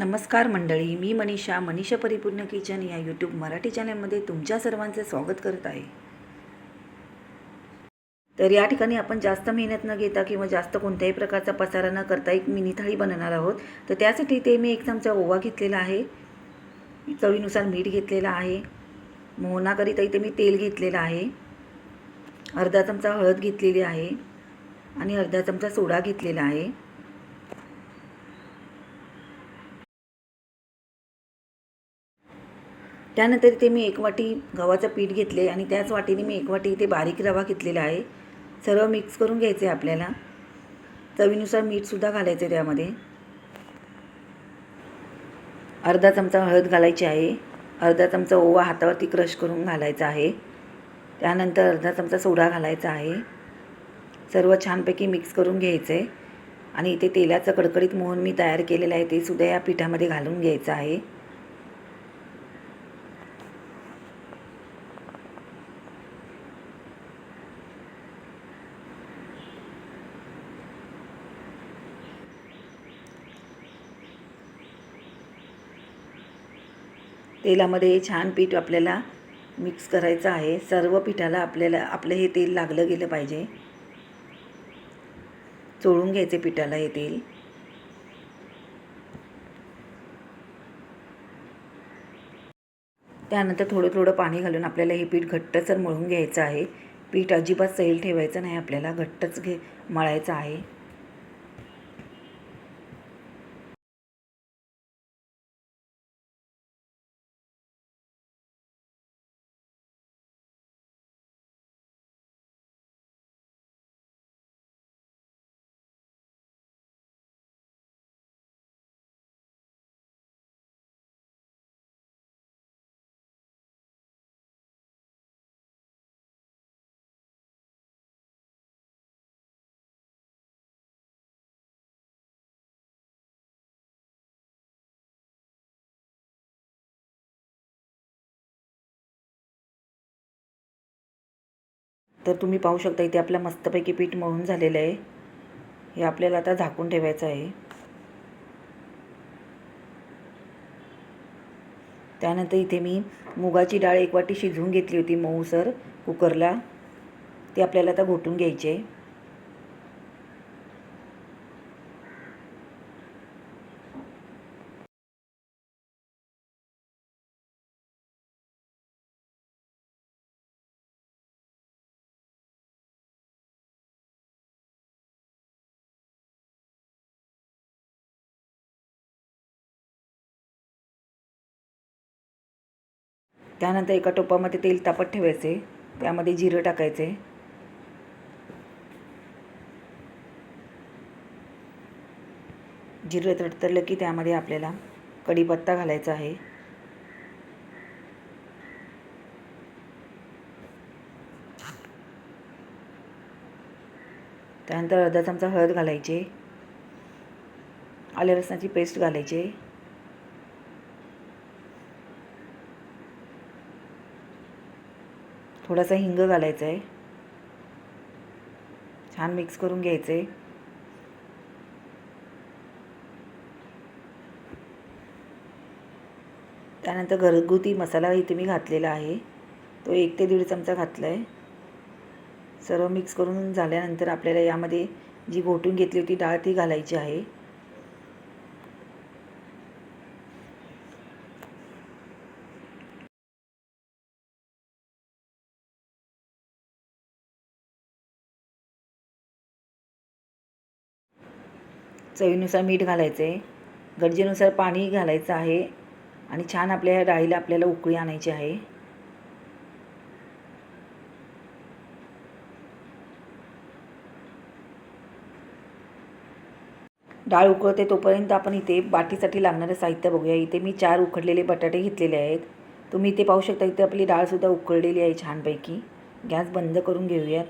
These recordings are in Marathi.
नमस्कार मंडळी मी मनीषा मनीषा परिपूर्ण किचन या यूट्यूब मराठी चॅनलमध्ये तुमच्या सर्वांचे स्वागत करत आहे. तर या ठिकाणी आपण जास्त मेहनत न घेता किंवा जास्त कोणत्याही प्रकारचा पसारा न करता एक मिनी थाळी बनवणार आहोत. तर त्यासाठी ते मी एक चमचा ओवा घेतलेला आहे चवीनुसार मीठ घेतलेलं आहे मोहनाकरिता इथे मी तेल घेतलेलं आहे अर्धा चमचा हळद घेतलेली आहे आणि अर्धा चमचा सोडा घेतलेला आहे. त्यानंतर इथे मी एक वाटी गव्हाचं पीठ घेतले आणि त्याच वाटीने मी एक वाटी इथे बारीक रवा घेतलेला आहे. सर्व मिक्स करून घ्यायचे आपल्याला. चवीनुसार मीठसुद्धा घालायचे त्यामध्ये. अर्धा चमचा हळद घालायची आहे. अर्धा चमचा ओवा हातावरती क्रश करून घालायचा आहे. त्यानंतर अर्धा चमचा सोडा घालायचा आहे. सर्व छानपैकी मिक्स करून घ्यायचं. आहे आणि इथे तेलाचं कडकडीत मोहन मी तयार केलेलं आहे. ते सुद्धा या पिठामध्ये घालून घ्यायचं आहे. तेलामध्ये छान पीठ आपल्याला मिक्स करायचं आहे. सर्व पिठाला आपल्याला आपलं हे तेल लागलं गेलं पाहिजे. चोळून घ्यायचे पिठाला हे तेल. त्यानंतर थोडं थोडं पाणी घालून आपल्याला हे पीठ घट्टसर मळून घ्यायचं आहे. पीठ अजिबात सैल ठेवायचं नाही. आपल्याला घट्टच घे मळायचं आहे. तर तुम्ही पाहू शकता इथे आपलं मस्तपैकी पीठ मळून झालेलं आहे. हे आपल्याला आता झाकून ठेवायचं आहे. त्यानंतर इथे मी मुगाची डाळ एक वाटी शिजवून घेतली होती मऊसर कुकरला. ती आपल्याला आता घोटून घ्यायची आहे. त्यानंतर एका टोपामध्ये तेल तापत ठेवायचे. त्यामध्ये जिरं टाकायचे. जिरं तडतडलं की त्यामध्ये आपल्याला कढीपत्ता घालायचा आहे. त्यानंतर अर्धा चमचा हळद घालायचे. आले लसणाची पेस्ट घालायची. थोडासा हिंग घालायचा आहे छान मिक्स करून घ्यायचं आहे त्यानंतर घरगुती मसाला इथे मी घातलेला आहे. तो एक ते दीड चमचा घातला आहे सर्व मिक्स करून झाल्यानंतर आपल्याला यामध्ये जी घोटून घेतली होती डाळ ती घालायची आहे. चवीनुसार मीठ घालायचं आहे गरजेनुसार पाणी घालायचं आहे आणि छान आपल्या ह्या डाळीला आपल्याला उकळी आणायची आहे. डाळ उकळते तोपर्यंत आपण इथे बाटीसाठी लागणारं साहित्य बघूया. इथे मी चार उकडलेले बटाटे घेतलेले आहेत. तुम्ही इथे पाहू शकता इथे आपली डाळसुद्धा उकळलेली आहे छानपैकी. गॅस बंद करून घेऊयात.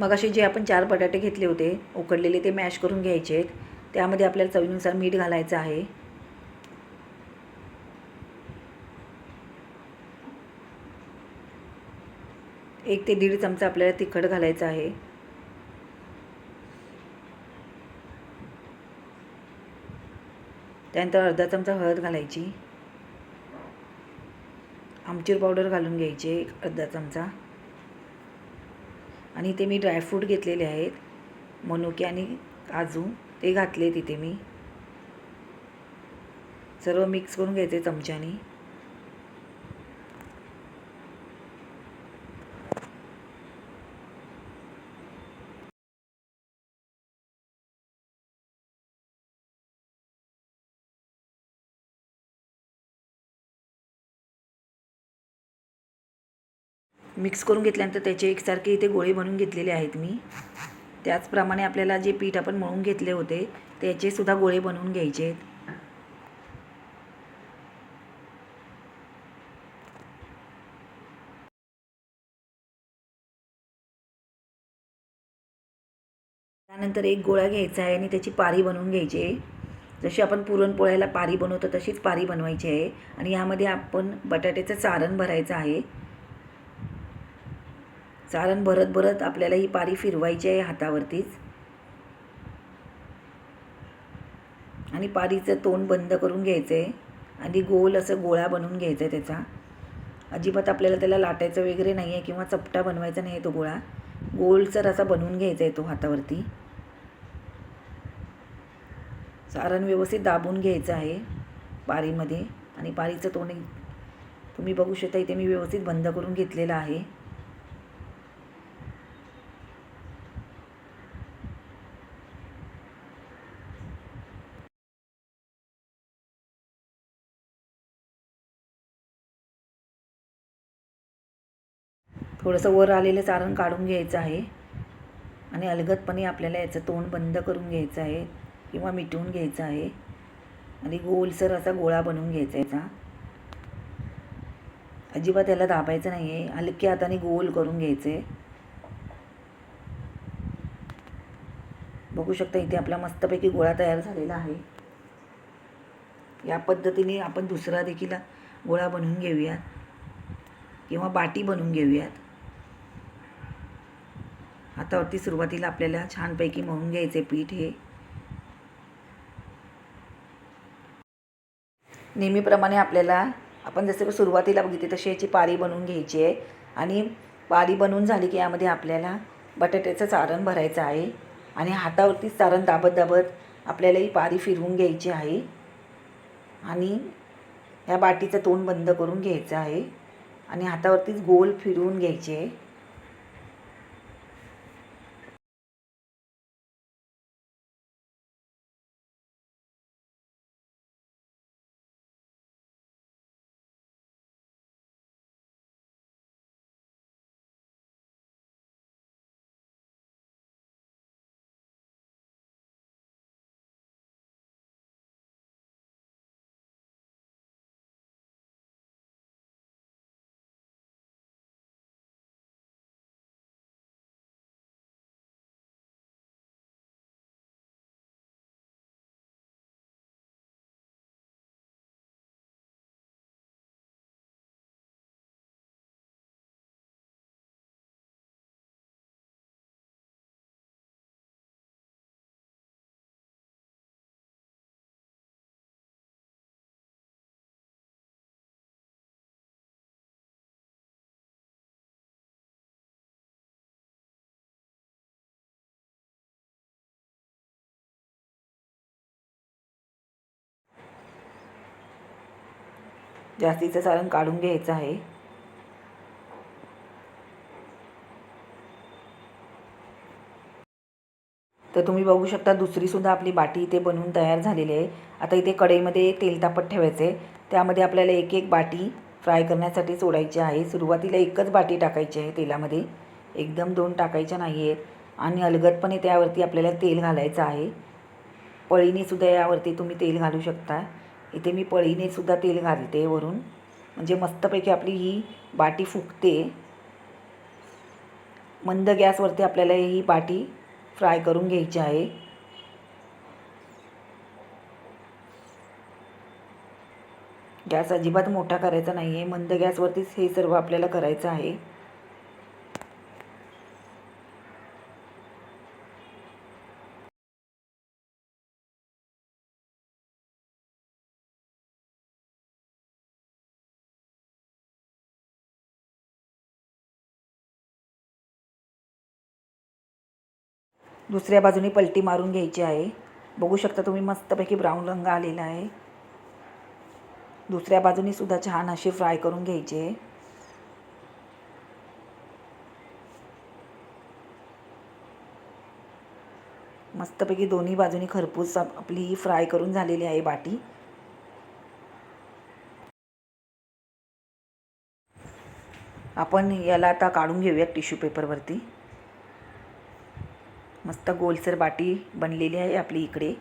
मग असे जे आपण चार बटाटे घेतले होते उकडलेले ते मॅश करून घ्यायचे आहेत. त्यामध्ये आपल्याला चवीनुसार मीठ घालायचं आहे. एक ते दीड चमचा आपल्याला तिखट घालायचं आहे. त्यानंतर अर्धा चमचा हळद घालायची. आमचूर पावडर घालून घ्यायची एक अर्धा चमचा. आणि इथे मी ड्रायफ्रूट घेतलेले आहेत. मनुके आणि काजू ते घातले तिथे मी. सर्व मिक्स करून घ्यायचे चमच्याने. मिक्स करून घेतल्यानंतर त्याचे एकसारखे इथे गोळे बनवून घेतलेले आहेत मी. त्याचप्रमाणे आपल्याला जे पीठ आपण मळून घेतले होते त्याचे सुद्धा गोळे बनवून घ्यायचे आहेत. त्यानंतर एक गोळा घ्यायचा आहे आणि त्याची पारी बनवून घ्यायची आहे. जशी आपण पुरणपोळ्याला पारी बनवतो तशीच पारी बनवायची आहे. आणि यामध्ये आपण बटाट्याचं सारण भरायचं आहे. सारण भरत भरत आपल्याला ही पारी फिरवायची आहे हातावरतीच. आणि पारीचं तोंड बंद करून घ्यायचं आहे आणि गोल असं गोळा बनवून घ्यायचा आहे त्याचा. अजिबात आपल्याला त्याला लाटायचं वगैरे नाही आहे किंवा चपटा बनवायचा नाही आहे तो गोळा. गोलसर असा बनवून घ्यायचा आहे तो हातावरती. सारण व्यवस्थित दाबून घ्यायचं आहे पारीमध्ये. आणि पारीचं तोंड तुम्ही बघू शकता इथे मी व्यवस्थित बंद करून घेतलेलं आहे. थोडंसं वर आलेलं सारण काढून घ्यायचं आहे. आणि अलगदपणे आपल्याला याचं तोंड बंद करून घ्यायचं आहे किंवा मिटवून घ्यायचं आहे. आणि गोलसर असा गोळा बनवून घ्यायचा याचा. अजिबात याला दाबायचं नाही आहे हलक्या हाताने गोल करून घ्यायचे. बघू शकता इथे आपला मस्तपैकी गोळा तयार झालेला आहे. या पद्धतीने आपण दुसरा देखील गोळा बनवून घेऊयात. किंवा बाटी बनवून घेऊयात. हातावरती सुरुवातीला आपल्याला छानपैकी मळून घ्यायचे पीठ हे. नेहमीप्रमाणे आपल्याला आपण जसं सुरुवातीला बघितले तशी याची पारी बनवून घ्यायची आहे. आणि पारी बनवून झाली की यामध्ये आपल्याला बटाट्याचं सारण भरायचं आहे. आणि हातावरतीच सारण दाबत दाबत आपल्याला ही पारी फिरवून घ्यायची आहे. आणि ह्या बाटीचं तोंड बंद करून घ्यायचं आहे. आणि हातावरतीच गोल फिरवून घ्यायचे. आहे जास्तीचं सारण काढून घ्यायचं आहे. तर तुम्ही बघू शकता दुसरीसुद्धा आपली बाटी इथे बनवून तयार झालेली आहे. आता इथे कढईमध्ये तेल तापत ठेवायचे त्यामध्ये आपल्याला एक एक बाटी फ्राय करण्यासाठी सोडायची आहे. सुरुवातीला एकच बाटी टाकायची आहे तेलामध्ये. एकदम दोन टाकायच्या नाही आहेत. आणि अलगदपणे त्यावरती आपल्याला तेल घालायचं आहे. पळीनेसुद्धा यावरती तुम्ही तेल घालू शकता. इथे मी पळीने सुद्धा तेल घालते वरून. म्हणजे मस्तपैकी आपली ही बाटी फुगते. मंद गॅसवरती आपल्याला ही बाटी फ्राय करून घ्यायची आहे. गॅस अजिबात मोठा करायचा नाही आहे मंद गॅसवरतीच हे सर्व आपल्याला करायचं आहे. दुसऱ्या बाजूने पलटी मारून घ्यायची आहे. बघू शकता तुम्ही मस्तपैकी ब्राऊन रंग आलेला आहे. दुसऱ्या बाजूनी सुद्धा छान अशी फ्राय करून घ्यायची आहे. मस्तपैकी दोन्ही बाजूनी खरपूस आपली फ्राय करून झालेली आहे बाटी. आपण याला आता काढून घेऊयात टिश्यू पेपरवरती मस्त गोलसर बाटी बनलेली आहे आपली इकडे.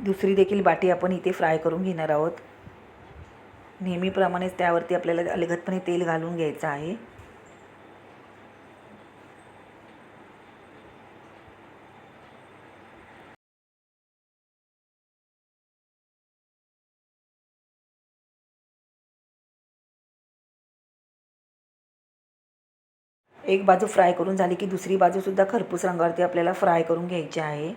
दुसरी देखील बाटी आपण इथे फ्राय करून घेणार आहोत. नेहमीप्रमाणेच त्यावरती आपल्याला अलगदपणे तेल घालून घ्यायचं आहे. एक बाजू फ्राय करून झाली की दुसरी बाजूसुद्धा खरपूस रंगावरती आपल्याला फ्राय करून घ्यायची आहे.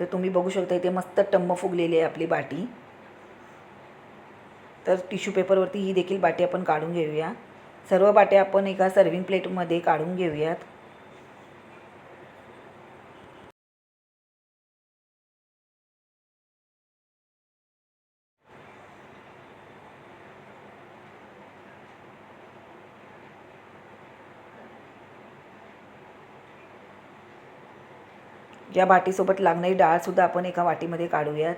तर तुम्ही बघू शकता इथे मस्त टम्म फुगलेली आहे आपली बाटी. तर टिश्यू पेपरवरती ही देखील बाटी आपण काढून घेऊया. सर्व बाट्या आपण एका सर्विंग प्लेटमध्ये काढून घेऊयात. या बाटीसोबत लागणारी डाळसुद्धा आपण एका वाटीमध्ये काढूयात.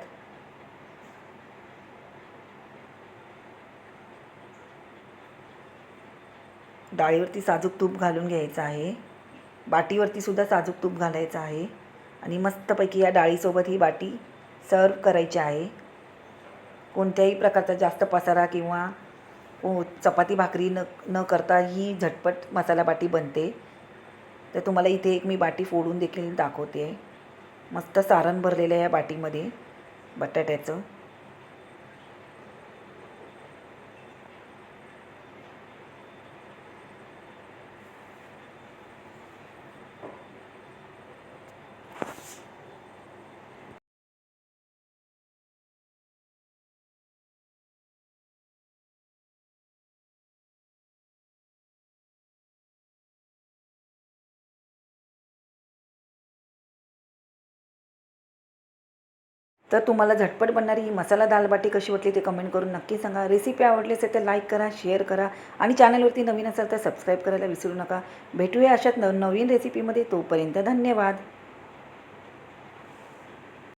डाळीवरती साजूक तूप घालून घ्यायचं आहे. बाटीवरती सुद्धा साजूक तूप घालायचं आहे. आणि मस्तपैकी या डाळीसोबत ही बाटी सर्व करायची आहे. कोणत्याही प्रकारचा जास्त पसारा किंवा हो, चपाती भाकरी न न करता ही झटपट मसाला बाटी बनते. तर तुम्हाला इथे एक मी बाटी फोडून देखील दाखवते. मस्त सारण भरलेलं आहे या बाटीमध्ये बटाट्याचं. तर तुम्हाला झटपट बनणारी ही मसाला दाल बाटी कशी वाटली ते कमेंट करून नक्की सांगा. रेसिपी आवडली असेल तर लाईक करा शेअर करा आणि चॅनलवरती नवीन असाल तर सबस्क्राईब करायला विसरू नका. भेटूया अशात न नवीन रेसिपीमध्ये तोपर्यंत धन्यवाद.